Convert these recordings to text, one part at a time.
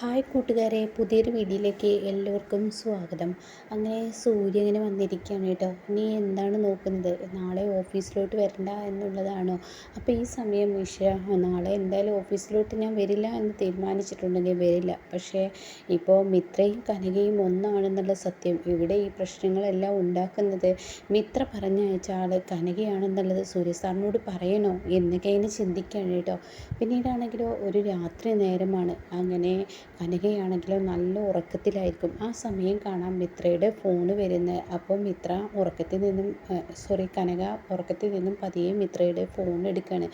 Hi കൂട്ടുകാരെ പുതിയൊരു വീഡിയോയിലേക്ക് എല്ലാവർക്കും സ്വാഗതം. അങ്ങനെ സൂര്യ ഇങ്ങനെ വന്നിരിക്കുകയാണ് കേട്ടോ. നീ എന്താണ് നോക്കുന്നത്? നാളെ ഓഫീസിലോട്ട് വരണ്ട എന്നുള്ളതാണോ? അപ്പോൾ ഈ സമയം വിഷ നാളെ എന്തായാലും ഓഫീസിലോട്ട് ഞാൻ വരില്ല എന്ന് തീരുമാനിച്ചിട്ടുണ്ടെങ്കിൽ വരില്ല. പക്ഷേ ഇപ്പോൾ മിത്രയും കനകയും ഒന്നാണെന്നുള്ള സത്യം. ഇവിടെ ഈ പ്രശ്നങ്ങളെല്ലാം ഉണ്ടാക്കുന്നത് മിത്ര പറഞ്ഞയച്ച ആൾ കനകയാണെന്നുള്ളത് സൂര്യ സാറിനോട് പറയണോ എന്നൊക്കെ അതിനെ ചിന്തിക്കുകയാണ് കേട്ടോ. പിന്നീടാണെങ്കിലോ ഒരു രാത്രി നേരമാണ്. അങ്ങനെ കനകയാണെങ്കിലോ നല്ല ഉറക്കത്തിലായിരിക്കും. ആ സമയം കാണാം മിത്രയുടെ ഫോണ് വരുന്നത് അപ്പോൾ മിത്ര ഉറക്കത്തിൽ നിന്നും സോറി കനക ഉറക്കത്തിൽ നിന്നും പതിയെ മിത്രയുടെ ഫോൺ എടുക്കുകയാണ്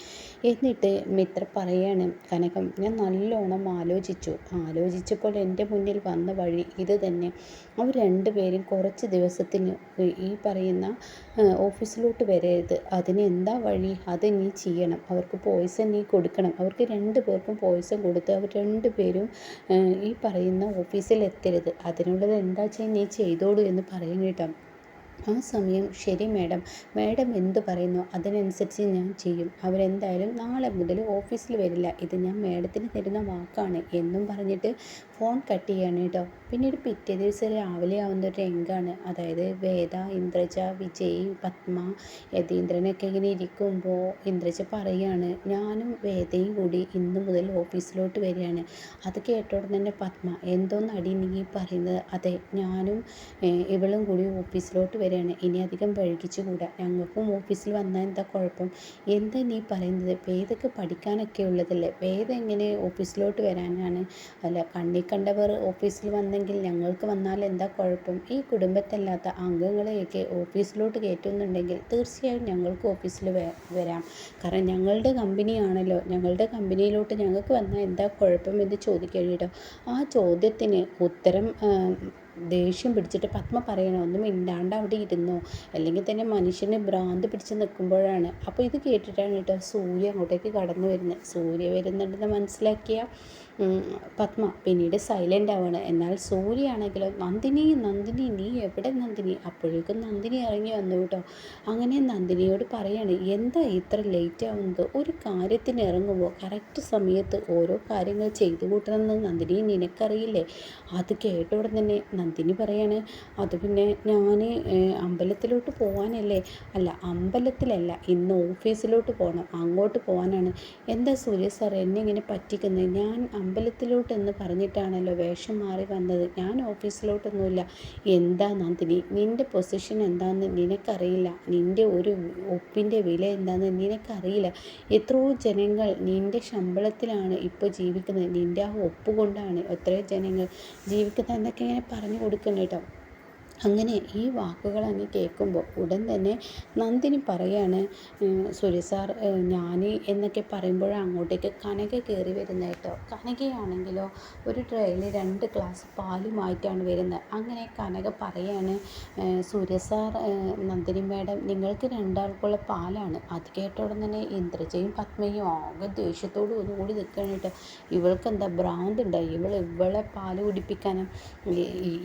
എന്നിട്ട് മിത്ര പറയാണ് കനകം ഞാൻ നല്ലോണം ആലോചിച്ചു. ആലോചിച്ചപ്പോൾ എന്റെ മുന്നിൽ വന്ന വഴി ഇത് തന്നെ. അവർ രണ്ടുപേരും കുറച്ച് ദിവസത്തിന് ഈ പറയുന്ന ഓഫീസിലോട്ട് വരരുത്. അതിന് എന്താ വഴി? അത് നീ ചെയ്യണം. അവർക്ക് പോയിസൺ നീ കൊടുക്കണം. അവർക്ക് രണ്ട് പേർക്കും പോയിസൺ കൊടുത്ത് അവർ രണ്ടുപേരും ഈ പറയുന്ന ഓഫീസിൽ എത്തരുത്. അതിനുള്ളത് എന്താ വെച്ചാൽ നീ ചെയ്തോളൂ എന്ന് പറയും കേട്ടോ. ആ സമയം ശരി മാഡം. മാഡം എന്ത് പറയുന്നു? അതിനനുസരിച്ച് ഞാൻ ചെയ്യും. അവരെന്തായാലും നാളെ മുതൽ ഓഫീസിൽ വരില്ല. ഇത് ഞാൻ മാഡത്തിന് തരുന്ന വാക്കാണ് എന്നും പറഞ്ഞിട്ട് ഫോൺ കട്ട് ചെയ്യാണ് കേട്ടോ. പിന്നീട് പിറ്റേ ദിവസം രാവിലെ ആവുന്ന ഒരു രംഗമാണ് അതായത് വേദ ഇന്ദ്രജ വിജയ് പത്മ യതീന്ദ്രനൊക്കെ ഇങ്ങനെ ഇരിക്കുമ്പോൾ ഇന്ദ്രജ പറയുകയാണ് ഞാനും വേദയും കൂടി ഇന്ന് മുതൽ ഓഫീസിലോട്ട് വരികയാണ്. അത് കേട്ടോടെ തന്നെ പത്മ എന്തോന്ന് അടി നീ പറയുന്നത്? അതെ ഞാനും ഇവളും കൂടി ഓഫീസിലോട്ട് വരികയാണ്. ഇനി അധികം വൈകിച്ചുകൂടാ ഞങ്ങൾക്കും ഓഫീസിൽ വന്നാൽ എന്താ കുഴപ്പം? എന്താ നീ പറയുന്നത്? വേദക്ക് പഠിക്കാനൊക്കെ ഉള്ളതല്ലേ? വേദ എങ്ങനെ ഓഫീസിലോട്ട് വരാനാണ്? അല്ല കണ്ണി കണ്ടവർ ഓഫീസിൽ വന്നെങ്കിൽ ഞങ്ങൾക്ക് വന്നാൽ എന്താ കുഴപ്പം? ഈ കുടുംബത്തല്ലാത്ത അംഗങ്ങളെയൊക്കെ ഓഫീസിലോട്ട് കയറ്റുന്നുണ്ടെങ്കിൽ തീർച്ചയായും ഞങ്ങൾക്ക് ഓഫീസിൽ വരാം. കാരണം ഞങ്ങളുടെ കമ്പനിയാണല്ലോ. ഞങ്ങളുടെ കമ്പനിയിലോട്ട് ഞങ്ങൾക്ക് വന്നാൽ എന്താ കുഴപ്പം എന്ന് ചോദിക്കഴിട്ടോ ആ ചോദ്യത്തിന് ഉത്തരം ദേഷ്യം പിടിച്ചിട്ട് പത്മ പറയണം. ഒന്നും മിണ്ടാണ്ട് അവിടെ ഇരുന്നോ? അല്ലെങ്കിൽ തന്നെ മനുഷ്യന് ഭ്രാന്ത് പിടിച്ച് നിൽക്കുമ്പോഴാണ്. അപ്പോൾ ഇത് കേട്ടിട്ടാണ് കേട്ടോ സൂര്യ അങ്ങോട്ടേക്ക് കടന്നു വരുന്നത്. സൂര്യ വരുന്നുണ്ടെന്ന് മനസ്സിലാക്കിയ പത്മ പിന്നീട് സൈലന്റ് ആവുകയാണ് എന്നാൽ സൂര്യയാണെങ്കിലോ നന്ദിനി നന്ദിനി നീ എവിടെ നന്ദിനി? അപ്പോഴേക്കും നന്ദിനി ഇറങ്ങി വന്നു കേട്ടോ. അങ്ങനെ നന്ദിനിയോട് പറയാണ് എന്താ ഇത്ര ലേറ്റ് ആവുന്നത്? ഒരു കാര്യത്തിന് ഇറങ്ങുമ്പോൾ കറക്റ്റ് സമയത്ത് ഓരോ കാര്യങ്ങൾ ചെയ്തു കൂട്ടണമെന്ന് നന്ദിനി നിനക്കറിയില്ലേ? അത് കേട്ട ഉടൻ തന്നെ നന്ദിനി പറയാണ് അത് പിന്നെ ഞാൻ അമ്പലത്തിലോട്ട് പോകാനല്ലേ അല്ല അമ്പലത്തിലല്ല ഇന്ന് ഓഫീസിലോട്ട് പോകണം അങ്ങോട്ട് പോകാനാണ് എന്താ സൂര്യ സാർ എന്നെ ഇങ്ങനെ പറ്റിക്കുന്നത് ഞാൻ അമ്പലത്തിലോട്ടെന്ന് പറഞ്ഞിട്ടാണല്ലോ വേഷം മാറി വന്നത്. ഞാൻ ഓഫീസിലോട്ടൊന്നുമില്ല. എന്താ നന്ദിനി? നിന്റെ പൊസിഷൻ എന്താണെന്ന് നിനക്കറിയില്ല. നിന്റെ ഒരു ഒപ്പിന്റെ വില എന്താണെന്ന് നിനക്കറിയില്ല. എത്രയോ ജനങ്ങൾ നിന്റെ ശമ്പളത്തിലാണ് ഇപ്പോൾ ജീവിക്കുന്നത്. നിന്റെ ആ ഒപ്പ് കൊണ്ടാണ് എത്രയോ ജനങ്ങൾ ജീവിക്കുന്നത് എന്നൊക്കെ ഇങ്ങനെ പറഞ്ഞു കൊടുക്കണം കേട്ടോ. അങ്ങനെ ഈ വാക്കുകൾ അങ്ങ് കേൾക്കുമ്പോൾ ഉടൻ തന്നെ നന്ദിനി പറയാണ് സൂര്യ സാർ ഞാൻ എന്നൊക്കെ പറയുമ്പോഴാണ് അങ്ങോട്ടേക്ക് കനക കയറി വരുന്നത് കേട്ടോ. കനകയാണെങ്കിലോ ഒരു ട്രേയിൽ രണ്ട് ഗ്ലാസ് പാലുമായിട്ടാണ് വരുന്നത്. അങ്ങനെ കനക പറയാണ് സൂര്യ സാർ നന്ദിനി മാഡം നിങ്ങൾക്ക് രണ്ടാൾക്കുള്ള പാലാണ്. അത് കേട്ട ഉടൻ തന്നെ ഇന്ദ്രജയും പത്മയും ആകെ ദേഷ്യത്തോട് ഒന്നുകൂടി നിൽക്കണം കേട്ടോ. ഇവൾക്ക് എന്താ ഭ്രാന്ത് ഉണ്ടായി ഇവൾ ഇവളെ പാൽ കുടിപ്പിക്കാനും?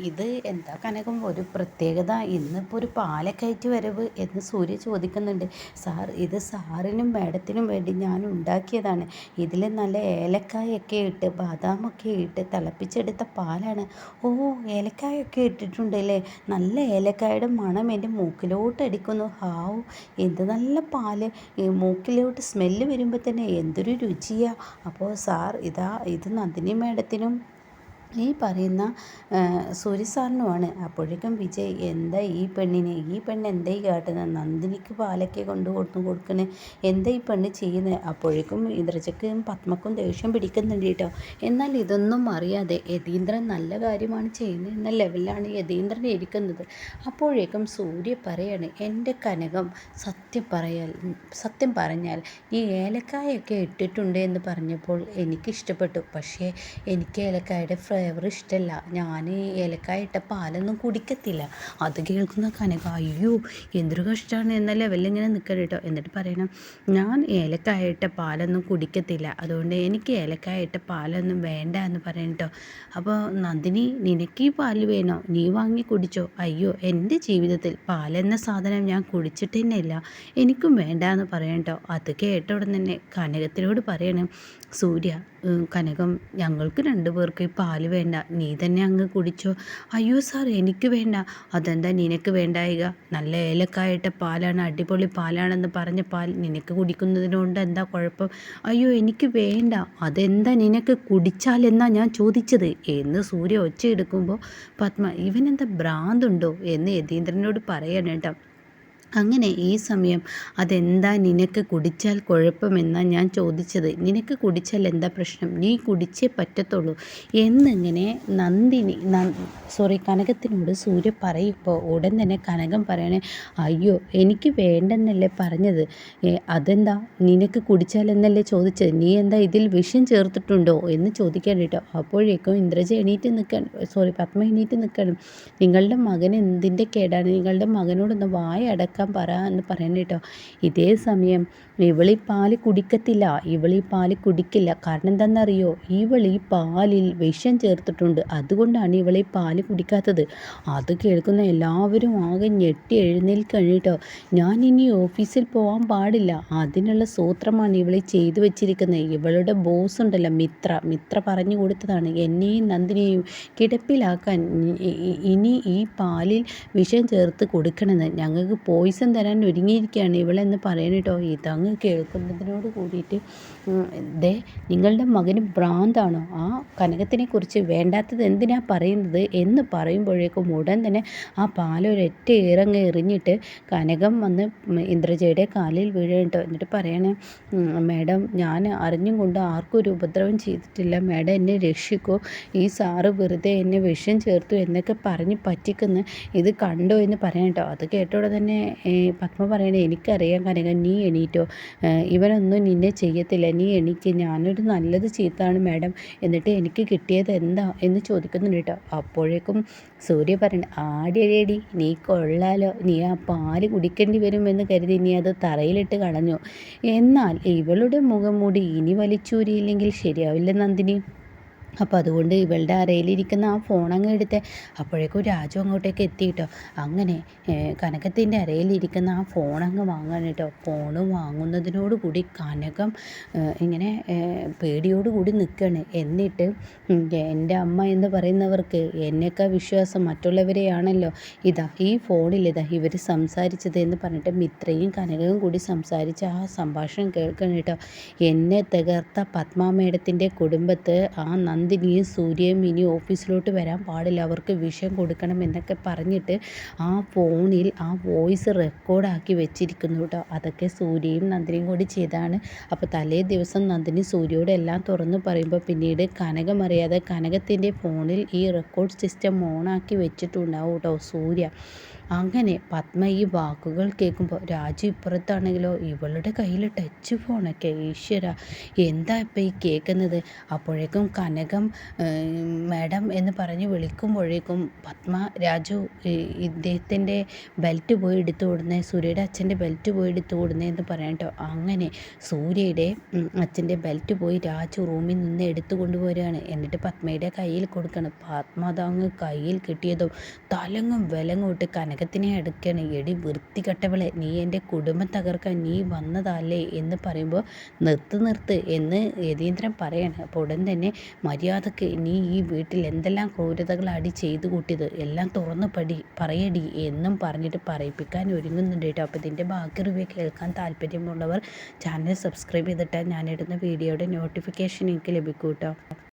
ഇത് എന്താ കനകം ഒരു ഒരു പ്രത്യേകത. ഇന്നിപ്പോൾ ഒരു പാലക്കയറ്റ് വരവ് എന്ന് സൂര്യ ചോദിക്കുന്നുണ്ട്. സാർ ഇത് സാറിനും മാഡത്തിനും വേണ്ടി ഞാൻ ഉണ്ടാക്കിയതാണ്. ഇതിൽ നല്ല ഏലക്കായൊക്കെ ഇട്ട് ബാദാമൊക്കെ ഇട്ട് തിളപ്പിച്ചെടുത്ത പാലാണ്. ഓ ഏലക്കായൊക്കെ ഇട്ടിട്ടുണ്ട് അല്ലേ നല്ല ഏലക്കായുടെ മണം എന്റെ മൂക്കിലോട്ട് അടിക്കുന്നു. ഹാവ് എന്ത് നല്ല പാൽ. മൂക്കിലോട്ട് സ്മെല്ല് വരുമ്പോൾ തന്നെ എന്തൊരു രുചിയാണ് അപ്പോൾ സാർ ഇതാ ഇത് നന്ദിനി മാഡത്തിനും ഈ പറയുന്ന സൂര്യ സാറിനുമാണ്. അപ്പോഴേക്കും വിജയ് എന്താ ഈ പെണ്ണിനെ? ഈ പെണ്ണ് എന്താ ഈ കാട്ടുന്നത് നന്ദിനിക്ക് പാലൊക്കെ കൊണ്ട് കൊടുത്തു കൊടുക്കണേ. എന്താ ഈ പെണ്ണ് ചെയ്യുന്നത് അപ്പോഴേക്കും ഇന്ദ്രജക്കും പത്മക്കും ദേഷ്യം പിടിക്കുന്നുണ്ട് കേട്ടോ. എന്നാൽ ഇതൊന്നും അറിയാതെ യതീന്ദ്രൻ നല്ല കാര്യമാണ് ചെയ്യുന്നത് എന്ന ലെവലിലാണ് യതീന്ദ്രൻ ഇരിക്കുന്നത്. അപ്പോഴേക്കും സൂര്യ പറയാണ് എന്റെ കനകം സത്യം പറയാൽ സത്യം പറഞ്ഞാൽ ഈ ഏലക്കായൊക്കെ ഇട്ടിട്ടുണ്ട് എന്ന് പറഞ്ഞപ്പോൾ എനിക്കിഷ്ടപ്പെട്ടു. പക്ഷേ എനിക്ക് ഏലക്കായുടെ ഫ്രൈ ഫ്ലേവർ ഇഷ്ടമല്ല ഞാൻ ഏലക്കായ ഇട്ട പാലൊന്നും കുടിക്കത്തില്ല. അത് കേൾക്കുന്ന കനക അയ്യോ എന്തൊരു കഷ്ടമാണ് എന്ന ലെവലിൽ ഇങ്ങനെ നിൽക്കണം കേട്ടോ എന്നിട്ട് പറയണം ഞാൻ ഏലക്കായ ഇട്ട പാലൊന്നും കുടിക്കത്തില്ല. അതുകൊണ്ട് എനിക്ക് ഏലക്കായ ഇട്ട പാലൊന്നും വേണ്ട എന്ന് പറയണം കേട്ടോ അപ്പോൾ നന്ദിനി നിനക്ക് ഈ പാൽ വേണോ? നീ വാങ്ങി കുടിച്ചോ? അയ്യോ എന്റെ ജീവിതത്തിൽ പാലെന്ന സാധനം ഞാൻ കുടിച്ചിട്ട് തന്നെ ഇല്ല എനിക്കും വേണ്ട എന്ന് പറയണം കേട്ടോ അത് കേട്ട ഉടൻ തന്നെ കനകത്തിനോട് പറയണം സൂര്യ കനകം ഞങ്ങൾക്ക് രണ്ട് പേർക്ക് പാൽ വേണ്ട. നീ തന്നെ അങ്ങ് കുടിച്ചോ. അയ്യോ സാർ എനിക്ക് വേണ്ട. അതെന്താ നിനക്ക് വേണ്ടായിക നല്ല ഏലക്കായിട്ട പാലാണ് അടിപൊളി പാലാണെന്ന് പറഞ്ഞ പാൽ നിനക്ക് കുടിക്കുന്നതിനോണ്ട് എന്താ കുഴപ്പം? അയ്യോ എനിക്ക് വേണ്ട. അതെന്താ നിനക്ക് കുടിച്ചാലെന്നാ ഞാൻ ചോദിച്ചത്? എന്ന് സൂര്യ ഒച്ചയെടുക്കുമ്പോൾ പത്മ ഇവനെന്താ ഭ്രാന്തുണ്ടോ? എന്ന് യതീന്ദ്രനോട് പറയണം കേട്ടോ. അങ്ങനെ ഈ സമയം അതെന്താ നിനക്ക് കുടിച്ചാൽ കുഴപ്പമെന്നാണ് ഞാൻ ചോദിച്ചത്. നിനക്ക് കുടിച്ചാൽ എന്താ പ്രശ്നം? നീ കുടിച്ചേ പറ്റത്തുള്ളൂ. എന്നിങ്ങനെ നന്ദിനി സോറി കനകത്തിനോട് സൂര്യ പറയുമ്പോൾ ഉടൻ തന്നെ കനകം പറയണേ അയ്യോ എനിക്ക് വേണ്ടെന്നല്ലേ പറഞ്ഞത്. അതെന്താ? നിനക്ക് കുടിച്ചാൽ എന്നല്ലേ ചോദിച്ചത്? നീ എന്താ ഇതിൽ വിഷം ചേർത്തിട്ടുണ്ടോ? എന്ന് ചോദിക്കാൻ കേട്ടോ അപ്പോഴേക്കും ഇന്ദ്രജ എണീറ്റ് നിൽക്കണം സോറി പത്മ എണീറ്റ് നിൽക്കണം. നിങ്ങളുടെ മകൻ എന്തിന്റെ കേടാണ്? നിങ്ങളുടെ മകനോടൊന്ന് വായ അടക്കാൻ കൊടുക്കാൻ പറ എന്ന് പറയുന്നത് കേട്ടോ. ഇതേ സമയം ഇവളി പാൽ കുടിക്കത്തില്ല ഇവളി പാൽ കുടിക്കില്ല. കാരണം എന്താണെന്നറിയോ? ഇവളി പാലിൽ വിഷം ചേർത്തിട്ടുണ്ട്. അതുകൊണ്ടാണ് ഇവളി പാൽ കുടിക്കാത്തത്. അത് കേൾക്കുന്ന എല്ലാവരും ആകെ ഞെട്ടി എഴുന്നേൽക്കണം കേട്ടോ. ഞാൻ ഇനി ഓഫീസിൽ പോകാൻ പാടില്ല. അതിനുള്ള സൂത്രമാണ് ഇവളീ ചെയ്തു വെച്ചിരിക്കുന്നത്. ഇവളുടെ ബോസ് ഉണ്ടല്ലോ മിത്ര. മിത്ര പറഞ്ഞു കൊടുത്തതാണ്. എന്നെയും നന്ദിനെയും കിടപ്പിലാക്കാൻ ഇനി ഈ പാലിൽ വിഷം ചേർത്ത് കൊടുക്കണമെന്ന് ഞങ്ങൾക്ക് പോയി പോയിസൺ തരാൻ ഒരുങ്ങിയിരിക്കുകയാണ്. ഇവളെന്ന് പറയണം കേട്ടോ ഇതങ്ങ് കേൾക്കുന്നതിനോട് കൂടിയിട്ട് ദേ നിങ്ങളുടെ മകന് ഭ്രാന്താണോ? ആ കനകത്തിനെ കുറിച്ച് വേണ്ടാത്തത് എന്തിനാ പറയുന്നത് എന്ന് പറയുമ്പോഴേക്കും ഉടൻ തന്നെ ആ പാലൊരൊറ്റ ഇറങ്ങ് എറിഞ്ഞിട്ട് കനകം വന്ന് ഇന്ദ്രജയുടെ കാലിൽ വീഴട്ടോ എന്നിട്ട് പറയണേ മാഡം ഞാൻ അറിഞ്ഞും കൊണ്ട് ആർക്കും ഒരു ഉപദ്രവം ചെയ്തിട്ടില്ല. മാഡം എന്നെ രക്ഷിക്കൂ. ഈ സാറ് വെറുതെ എന്നെ വിഷം ചേർത്തു എന്നൊക്കെ പറഞ്ഞ് പറ്റിക്കുന്നു. ഇത് കണ്ടോ? എന്ന് പറയാം കേട്ടോ. അത് കേട്ടോടെ തന്നെ പത്മ പറയണേ എനിക്കറിയാം കനക നീ എണീറ്റോ? ഇവനൊന്നും നിന്നെ ചെയ്യത്തില്ല. നീ എണീക്ക്. ഞാനൊരു നല്ലത് ചീത്താണ് മാഡം. എന്നിട്ട് എനിക്ക് കിട്ടിയത് എന്താ എന്ന് ചോദിക്കുന്നുണ്ട് കേട്ടോ. അപ്പോഴേക്കും സൂര്യ പറയണ ആടിയടി നീ കൊള്ളാലോ. നീ ആ പാൽ കുടിക്കേണ്ടി വരുമെന്ന് കരുതി നീ അത് തറയിലിട്ട് കളഞ്ഞു. എന്നാൽ ഇവളുടെ മുഖം മൂടി ഇനി വലിച്ചൂരിയില്ലെങ്കിൽ ശരിയാവില്ല നന്ദിനി. അപ്പോൾ അതുകൊണ്ട് ഇവളുടെ അറയിലിരിക്കുന്ന ആ ഫോൺ അങ്ങ് എടുത്ത്. അപ്പോഴേക്കും രാജു അങ്ങോട്ടേക്ക് എത്തി കേട്ടോ. അങ്ങനെ കനകത്തിന്റെ അരയിലിരിക്കുന്ന ആ ഫോൺ അങ്ങ് വാങ്ങാൻ കേട്ടോ. ഫോൺ വാങ്ങുന്നതിനോടുകൂടി കനകം ഇങ്ങനെ പേടിയോടുകൂടി നിൽക്കുകയാണ് എന്നിട്ട് എന്റെ അമ്മ എന്ന് പറയുന്നവർക്ക് എന്നേക്കാൾ വിശ്വാസം മറ്റുള്ളവരെയാണല്ലോ. ഇതാ ഈ ഫോണിൽ ഇതാ ഇവർ സംസാരിച്ചത് എന്ന് പറഞ്ഞിട്ട് മിത്രയും കനകവും കൂടി സംസാരിച്ച ആ സംഭാഷണം കേൾക്കണം കേട്ടോ. എന്നെ തകർത്ത പത്മാമേടത്തിന്റെ കുടുംബത്ത് ആ നന്ദിനിയും സൂര്യയും ഇനി ഓഫീസിലോട്ട് വരാൻ പാടില്ല. അവർക്ക് വിഷം കൊടുക്കണം എന്നൊക്കെ പറഞ്ഞിട്ട് ആ ഫോണിൽ ആ വോയിസ് റെക്കോർഡാക്കി വെച്ചിരിക്കുന്നു കേട്ടോ. അതൊക്കെ സൂര്യയും നന്ദിനിയും കൂടി ചെയ്താണ്. അപ്പോൾ തലേ ദിവസം നന്ദിനി സൂര്യയോട് എല്ലാം തുറന്നു പറയുമ്പോൾ പിന്നീട് കനകമറിയാതെ കനകത്തിന്റെ ഫോണിൽ ഈ റെക്കോർഡ് സിസ്റ്റം ഓണാക്കി വെച്ചിട്ടുണ്ടാവും കേട്ടോ സൂര്യ. അങ്ങനെ പത്മ ഈ വാക്കുകൾ കേൾക്കുമ്പോൾ രാജു ഇപ്പുറത്താണെങ്കിലോ ഇവളുടെ കയ്യിൽ ടച്ച് ഫോണൊക്കെ ഈശ്വര എന്താ ഇപ്പം ഈ കേൾക്കുന്നത്? അപ്പോഴേക്കും കനകം മാഡം എന്ന് പറഞ്ഞ് വിളിക്കുമ്പോഴേക്കും പത്മ രാജു ഇദ്ദേഹത്തിന്റെ ബെൽറ്റ് പോയി എടുത്തു കൊടുന്നേ സൂര്യയുടെ അച്ഛന്റെ ബെൽറ്റ് പോയി എടുത്തു കൊടുന്നേ എന്ന് പറയാം അങ്ങനെ സൂര്യയുടെ അച്ഛന്റെ ബെൽറ്റ് പോയി രാജു റൂമിൽ നിന്ന് എടുത്തു കൊണ്ടുപോരുകയാണ്. എന്നിട്ട് പത്മയുടെ കയ്യിൽ കൊടുക്കണം. പത്മ അതങ്ങ് കയ്യിൽ കിട്ടിയതും തലങ്ങും വിലങ്ങും ഇട്ട് കനക നരകത്തിനെ അടുക്കണം. എടി വൃത്തികെട്ടവളെ നീ എന്റെ കുടുംബം തകർക്കാൻ നീ വന്നതല്ലേ എന്ന് പറയുമ്പോൾ നിർത്ത് നിർത്ത് എന്ന് യതീന്ദ്രൻ പറയാണ്. അപ്പോൾ ഉടൻ തന്നെ മര്യാദയ്ക്ക് നീ ഈ വീട്ടിൽ എന്തെല്ലാം ക്രൂരതകളാടി ചെയ്തു കൂട്ടിയത് എല്ലാം തുറന്നു പടി പറയടി എന്നും പറഞ്ഞിട്ട് പറയിപ്പിക്കാൻ ഒരുങ്ങുന്നുണ്ട് കേട്ടോ. അപ്പോൾ ഇതിന്റെ ബാക്കി റിവ്യൂ കേൾക്കാൻ താല്പര്യമുള്ളവർ ചാനൽ സബ്സ്ക്രൈബ് ചെയ്തിട്ടാൽ ഞാനിടുന്ന വീഡിയോയുടെ നോട്ടിഫിക്കേഷൻ എനിക്ക് ലഭിക്കും കേട്ടോ.